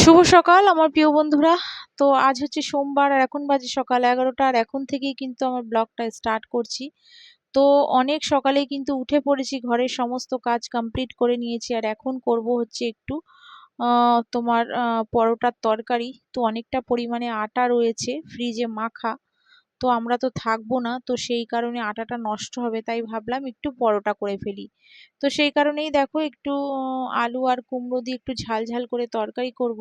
শুভ সকাল, আমার প্রিয় বন্ধুরা। তো আজ হচ্ছে সোমবার আর এখন বাজে সকাল এগারোটা আর এখন থেকেই কিন্তু আমার ব্লগটা স্টার্ট করছি। তো অনেক সকালে কিন্তু উঠে পড়েছি, ঘরের সমস্ত কাজ কমপ্লিট করে নিয়েছি আর এখন করব হচ্ছে একটু তোমার পরোটার তরকারি। তো অনেকটা পরিমাণে আটা রয়েছে, ফ্রিজে মাখা। তো আমরা তো থাকব না, তো সেই কারণে আটাটা নষ্ট হবে, তাই ভাবলাম একটু পরোটা করে ফেলি। তো সেই কারণেই দেখো একটু আলু আর কুমড়ো দিয়ে একটু ঝাল ঝাল করে তরকারি করব।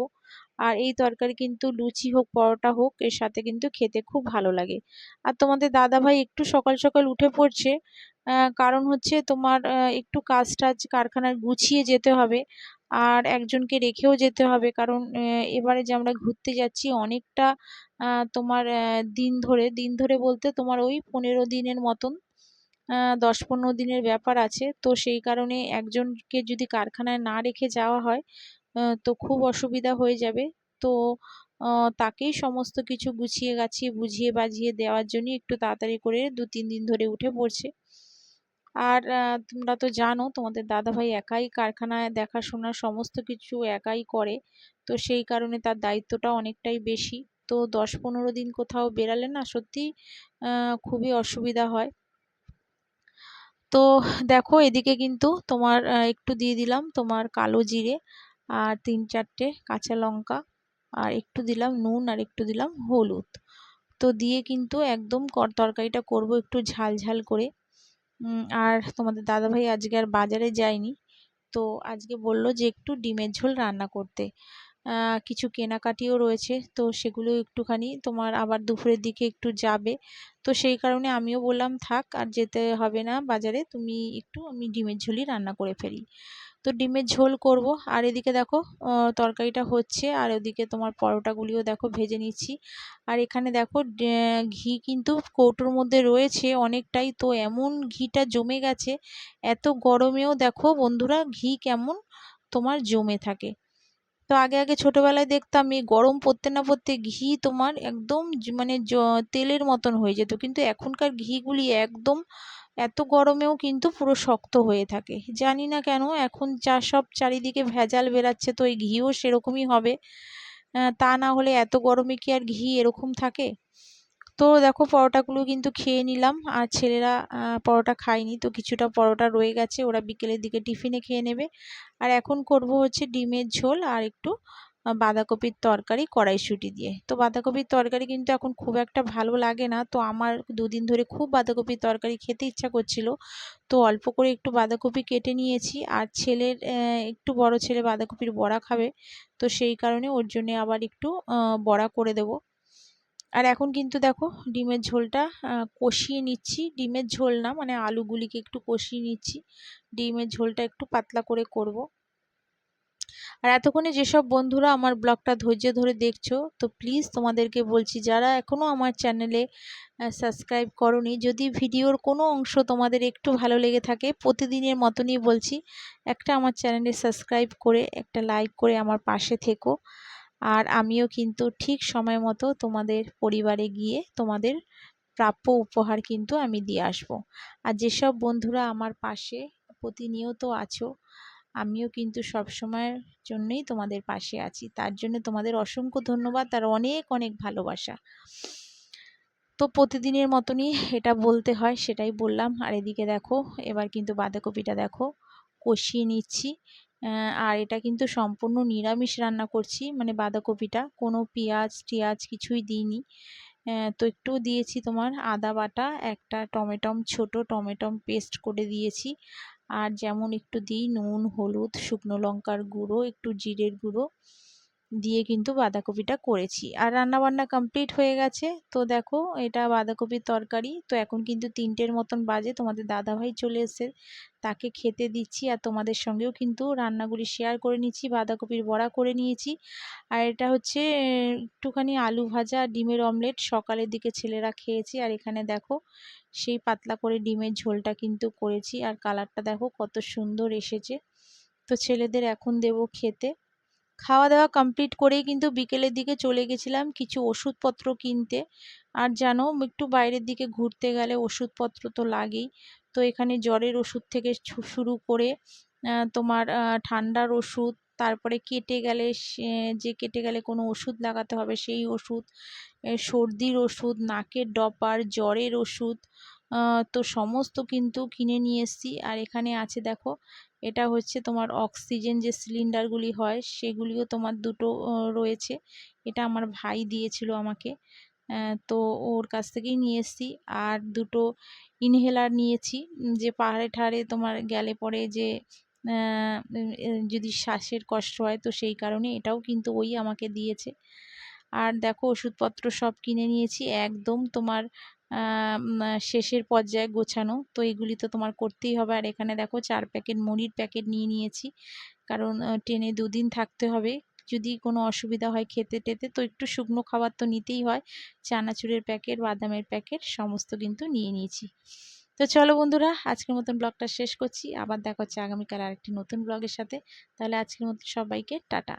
আর এই তরকারি কিন্তু লুচি হোক, পরোটা হোক, এর সাথে কিন্তু খেতে খুব ভালো লাগে। আর তোমাদের দাদা ভাই একটু সকাল সকাল উঠে পড়ছে কারণ হচ্ছে তোমার একটু কাজ টাজ কারখানায় গুছিয়ে যেতে হবে। আর একজনকে রেখেও যেতে হবে। কারণ এবারে যে আমরা ঘুরতে যাচ্ছি, অনেকটা তোমার দিন ধরে দিন ধরে বলতে তোমার ওই পনেরো দিনের মতন দশ পনেরো দিনের ব্যাপার আছে। তো সেই কারণে একজনকে যদি কারখানায় না রেখে যাওয়া হয় তো খুব অসুবিধা হয়ে যাবে। তো তাকেই সমস্ত কিছু গুছিয়ে গাছিয়ে বুঝিয়ে বাজিয়ে দেওয়ার জন্য একটু তাড়াতাড়ি করে দু তিন দিন ধরে উঠে পড়ছে। আর তোমরা তো জানো তোমাদের দাদাভাই একাই কারখানায় দেখাশোনা সমস্ত কিছু একাই করে। তো সেই কারণে তার দায়িত্বটা অনেকটাই বেশি। তো দশ পনেরো দিন কোথাও বেরালে না সত্যি খুবই অসুবিধা হয়। তো দেখো এদিকে কিন্তু তোমার একটু দিয়ে দিলাম তোমার কালো জিরে আর তিন চারটে কাঁচা লঙ্কা আর একটু দিলাম নুন আর একটু দিলাম হলুদ। তো দিয়ে কিন্তু একদম তরকারিটা করব একটু ঝাল ঝাল করে। আর তোমাদের দাদাভাই আজকে আর বাজারে যায়নি। তো আজকে বলল যে একটু ডিমের ঝোল রান্না করতে। কিছু কেনাকাটিও রয়েছে, তো সেগুলো একটুখানি তোমার আবার দুপুরের দিকে একটু যাবে। তো সেই কারণে আমিও বললাম, থাক, আর যেতে হবে না বাজারে, তুমি একটু আমি ডিমের ঝোলই রান্না করে ফেলি। তো ডিমের ঝোল করব। আর এদিকে দেখো তরকারিটা হচ্ছে। আর ওদিকে তোমার পরোটাগুলিও দেখো ভেজে নিচ্ছি। আর এখানে দেখো ঘি কিন্তু কৌটোর মধ্যে রয়েছে অনেকটাই। তো এমন ঘিটা জমে গেছে, এত গরমেও দেখো বন্ধুরা ঘি কেমন তোমার জমে থাকে। তো আগে আগে ছোটোবেলায় দেখতাম এই গরম পড়তে না পড়তে ঘি তোমার একদম মানে তেলের মতন হয়ে যেত। কিন্তু এখনকার ঘিগুলি একদম এত গরমেও কিন্তু পুরো শক্ত হয়ে থাকে। জানি না কেন, এখন যা সব চারিদিকে ভেজাল বেরাচ্ছে, তো এই ঘিও সেরকমই হবে। তা না হলে এত গরমে কি আর ঘি এরকম থাকে? তো দেখো, পরোটাগুলো কিন্তু খেয়ে নিলাম। আর ছেলেরা পরোটা খায়নি, তো কিছুটা পরোটা রয়ে গেছে। ওরা বিকেলের দিকে টিফিনে খেয়ে নেবে। আর এখন করব হচ্ছে ডিমের ঝোল আর একটু বাঁধাকপির তরকারি, কড়াইশুঁটি দিয়ে। তো বাঁধাকপির তরকারি কিন্তু এখন খুব একটা ভালো লাগে না। তো আমার দুদিন ধরে খুব বাঁধাকপির তরকারি খেতে ইচ্ছা করছিল। তো অল্প করে একটু বাঁধাকপি কেটে নিয়েছি। আর ছেলের একটু বড় ছেলে বাঁধাকপির বড়া খাবে। তো সেই কারণে ওর জন্যে আবার একটু বড়া করে দেবো। আর এখন কিন্তু দেখো, ডিমের ঝোলটা কষিয়ে নিচ্ছি। ডিমের ঝোল না মানে আলুগুলিকে একটু কষিয়ে নিচ্ছি। ডিমের ঝোলটা একটু পাতলা করে করব। আর এতক্ষণে যেসব বন্ধুরা আমার ব্লগটা ধৈর্য ধরে দেখছ, তো প্লিজ তোমাদেরকে বলছি যারা এখনও আমার চ্যানেলে সাবস্ক্রাইব করনি, যদি ভিডিওর কোনো অংশ তোমাদের একটু ভালো লেগে থাকে, প্রতিদিনের মতনই বলছি, একটা আমার চ্যানেলে সাবস্ক্রাইব করে, একটা লাইক করে আমার পাশে থেকো। আর আমিও কিন্তু ঠিক সময় মতো তোমাদের পরিবারে গিয়ে তোমাদের প্রাপ্য উপহার কিন্তু আমি দিয়ে আসব। আর যেসব বন্ধুরা আমার পাশে প্রতিনিয়ত আছো আমিও কিন্তু সব সময়ের জন্যই তোমাদের পাশে আছি। তার জন্য তোমাদের অসংখ্য ধন্যবাদ আর অনেক অনেক ভালোবাসা। তো প্রতিদিনের মতনই এটা বলতে হয়, সেটাই বললাম। আর এদিকে দেখো, এবার কিন্তু বাঁধাকপিটা দেখো, কষিয়ে নিচ্ছি। আর এটা কিন্তু সম্পূর্ণ নিরামিষ রান্না করছি মানে বাঁধাকপিটা। কোনো পেঁয়াজ, টিয়াজ কিছুই দিইনি। তো একটু দিয়েছি তোমার আদা বাটা, একটা টমেটম ছোট টমেটম পেস্ট করে দিয়েছি। আর যেমন একটু দিই নুন হলুদ শুকনো লঙ্কার গুঁড়ো একটু জিরের গুঁড়ো। দিয়ে কিন্তু বাঁধাকপিটা করেছি। আর রান্নাবান্না কমপ্লিট হয়ে গেছে। তো দেখো, এটা বাঁধাকপির তরকারি। তো এখন কিন্তু তিনটের মতন বাজে। তোমাদের দাদাভাই চলে এসে তাকে খেতে দিচ্ছি আর তোমাদের সঙ্গেও কিন্তু রান্নাগুলি শেয়ার করে নিচ্ছি, বাঁধাকপির বড়া করে নিয়েছি। আর এটা হচ্ছে, একটুখানি আলু ভাজা, ডিমের অমলেট সকালের দিকে ছেলেরা খেয়েছি। আর এখানে দেখো, সেই পাতলা করে ডিমের ঝোলটা কিন্তু করেছি। আর কালারটা দেখো কত সুন্দর এসেছে। তো ছেলেদের এখন দেব খেতে। খাওয়া দাওয়া কমপ্লিট করেই কিন্তু বিকেলের দিকে চলে গেছিলাম কিছু ওষুধপত্র কিনতে। আর জানো, একটু বাইরের দিকে ঘুরতে গেলে ওষুধপত্র তো লাগেই। তো এখানে জ্বরের ওষুধ থেকে শুরু করে তোমার ঠান্ডার ওষুধ, তারপরে কেটে গেলে যে কেটে গেলে কোনো ওষুধ লাগাতে হবে সেই ওষুধ সর্দির ওষুধ, নাকের ডপার, জ্বরের ওষুধ তো সমস্ত কিন্তু কিনে নিয়ে এসেছি। আর এখানে আছে দেখো, এটা হচ্ছে তোমার অক্সিজেন যে সিলিন্ডারগুলি হয়, সেগুলিও তোমার দুটো রয়েছে। এটা আমার ভাই দিয়েছিল আমাকে। তো ওর কাছ থেকেই নিয়ে এসেছি। আর দুটো ইনহেলার নিয়েছি, যে পাহাড়ে ঠাড়ে তোমার গেলে পরে যে যদি শ্বাসের কষ্ট হয়, তো সেই কারণে এটাও কিন্তু ওই আমাকে দিয়েছে। আর দেখো ওষুধপত্র সব কিনে নিয়েছি। একদম তোমার শেষের পর্যায়ে গোছানো। তো এগুলি তো তোমার করতেই হবে। আর এখানে দেখো চার প্যাকেট মুড়ির প্যাকেট নিয়ে নিয়েছি। কারণ ট্রেনে দুদিন থাকতে হবে। যদি কোনো অসুবিধা হয় খেতে টেতে, তো একটু শুকনো খাবার তো নিতেই হয়। চানাচুরের প্যাকেট, বাদামের প্যাকেট, সমস্ত কিন্তু নিয়ে নিয়েছি। তো চলো বন্ধুরা, আজকের মতন ব্লগটা শেষ করছি। আবার দেখা হচ্ছে আগামীকাল আরেকটি নতুন ব্লগের সাথে। তাহলে আজকের মতো সবাইকে টাটা।